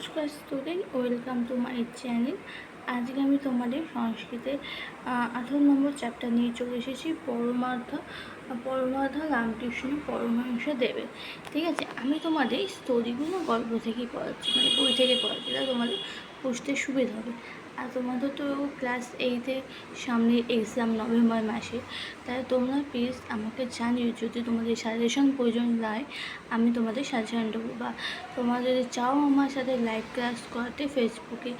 নমস্কার student welcome to my channel আজকে আমি তোমাদের সংস্কৃতের আঠারো নম্বর চ্যাপ্টার নিয়ে চলে এসেছি। পরমার্থ পরমার্থ রামকৃষ্ণ পরমহংস দেবের। ঠিক আছে? আমি তোমাদের স্টোরিগুলো গল্প থেকেই পড়াচ্ছি মানে বই থেকে পড়াচ্ছি, তাহলে তোমাদের বুঝতে সুবিধা হবে। আর তোমাদের তো ক্লাস এইটে সামনে এক্সাম নভেম্বর মাসে, তাই তোমরা প্লিজ আমাকে জানিও যদি তোমাদের সাজেশন প্রয়োজন হয়, আমি তোমাদের সাজেশন দেবো। বা তোমরা যদি চাও আমার সাথে লাইভ ক্লাস করাতে ফেসবুকে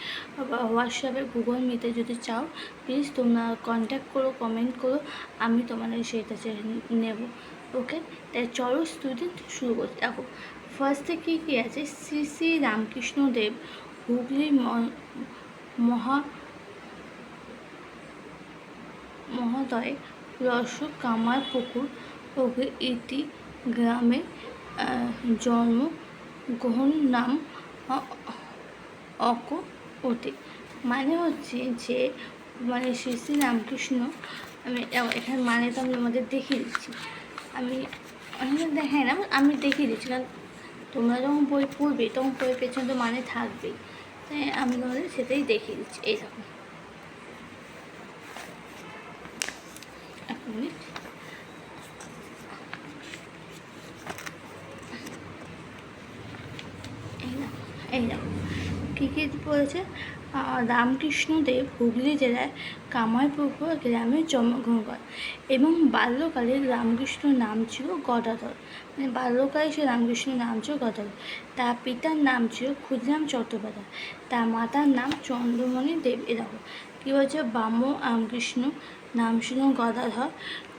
বা হোয়াটসঅ্যাপে গুগল মিটে যদি চাও প্লিজ তোমরা কন্ট্যাক্ট করো কমেন্ট করো, আমি তোমাদের সেটা নেব। ওকে তাই চলো স্টুডেন্ট শুরু করছি। দেখো ফার্স্টে কী কী আছে? শ্রী শ্রী রামকৃষ্ণ দেব হুগলি মহা মহোদয় রস কামার পুকুর ওকে ইতি গ্রামে জন্ম গ্রহণ নাম অক অতি মানে হচ্ছে যে মানে শ্রী শ্রী রামকৃষ্ণ, আমি এখানে মানে তো আমি আমাদের দেখিয়ে দিচ্ছি। আমি আমি দেখাই না আমি দেখিয়ে দিচ্ছি, কারণ তোমরা যখন বই পড়বে, তখন বই পেছনে তো মানে থাকবেই। তাই আমি তোমাদের সেটাই দেখিয়ে দিচ্ছি। এই মিনিট। এই দেখো কী কী আহ, রামকৃষ্ণদেব হুগলি জেলায় কামারপুকুর গ্রামে জন্মগ্রহণ করেন এবং বাল্যকালে রামকৃষ্ণ নাম ছিল গদাধর। মানে বাল্যকালে সে রামকৃষ্ণ নাম ছিল গদাধর। তার পিতার নাম ছিল ক্ষুদিরাম চট্টোপাধ্যায়। তার মাতার নাম চন্দ্রমণি দেব এ দেখো কী বলছে বাম রামকৃষ্ণ নাম ছিল গদাধর।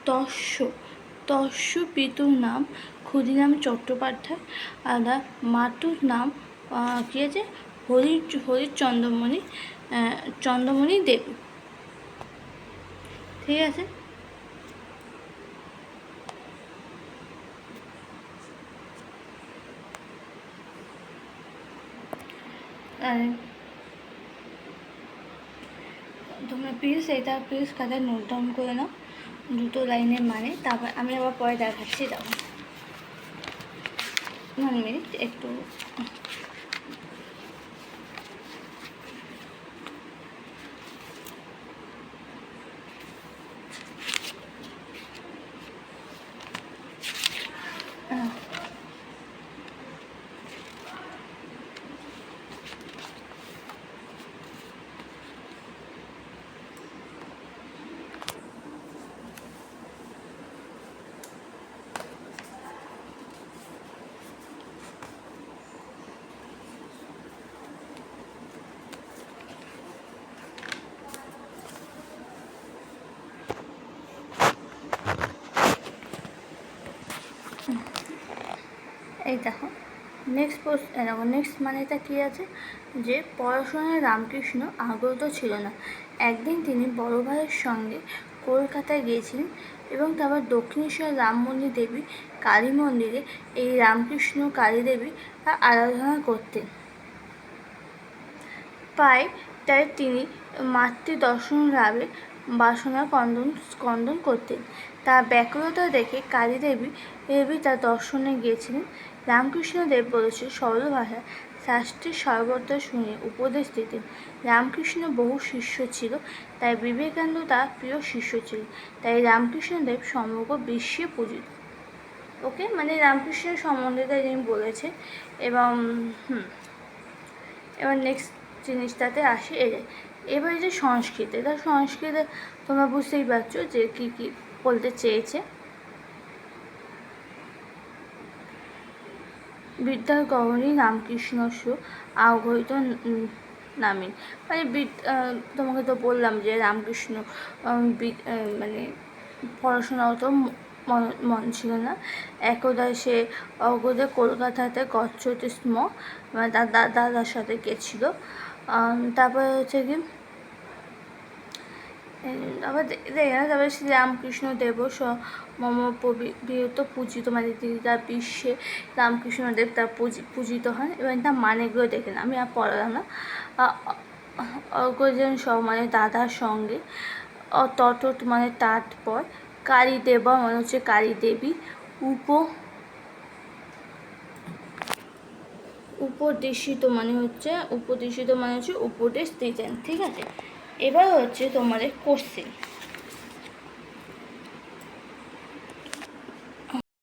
তস্য তস্য পিতুর নাম ক্ষুদিরাম চট্টোপাধ্যায়। আর তার মাতুর নাম কী আছে? হরি হরিচন্দ্রমণি আহ, চন্দ্রমণি দেবী। ঠিক আছে? তোমরা প্লিজ এটা প্লিজ খাতায় নোট ডাউন করে নাও দুটো লাইনের মানে তারপর আমি আবার পরে দেখাচ্ছি দাও। মিনিট একটু এই দেখো নেক্সট দেখো নেক্সট মানেটা কী আছে? যে পড়াশোনায় রামকৃষ্ণ আগ্রহ ছিল না। একদিন তিনি বড় ভাইয়ের সঙ্গে কলকাতায় গিয়েছিলেন এবং তারপর দক্ষিণেশ্বর রামমণি দেবী কালী মন্দিরে এই রামকৃষ্ণ কালী দেবী আরাধনা করতেন। পায়, তাই তিনি মাতৃ দর্শন লাভে বাসনা কন্দন, স্কন্দন করতেন। তার ব্যাকুলতা দেখে কালীদেবী দেবী তার দর্শনে গিয়েছিলেন রামকৃষ্ণদেব বলেছে সরল ভাষায় শাস্ত্রী সর্বত্র শুনে উপদেশ দিতেন। রামকৃষ্ণ বহু শিষ্য ছিল, তাই বিবেকানন্দ তার প্রিয় শিষ্য ছিল তাই রামকৃষ্ণদেব সমগ্র বিশ্বে পূজিত। ওকে? মানে রামকৃষ্ণের সম্বন্ধে তাই তিনি বলেছে এবং, হুম, এবার নেক্সট জিনিসটাতে আসি যে, এবার যে সংস্কৃত, এটা সংস্কৃতে তোমরা বুঝতেই পারছ যে কী কী বলতে চেয়েছে। বিদ্যার গহনী রামকৃষ্ণস্য আঘৈত নামিন মানে তোমাকে তো বললাম যে রামকৃষ্ণ মানে পড়াশোনাও তো মন ছিল না। একদা সে অগদে কলকাতাতে গচ্ছতে স্ম মানে তার দাদার সাথে গেছিল। তারপরে হচ্ছে কি আবার দে- দেখে না তারপরে শ্রী রামকৃষ্ণ দেব স, মম বিহত পূজিত মানে তিনি তার বিশ্বে রামকৃষ্ণদেব তার পূজি- পূজিত হন এবং তার মানেগুলো দেখেন। আমি আর পড়ালাম না। অর্ঘজন সহ মানে দাদার সঙ্গে তত মানে তাৎপর কালী দেবা মানে হচ্ছে কালী দেবী উপ উপদেশিত মানে হচ্ছে, উপদেশিত মানে হচ্ছে উপদেশ দিতেন। ঠিক আছে? এবার হচ্ছে তোমাদের কোশ্চেন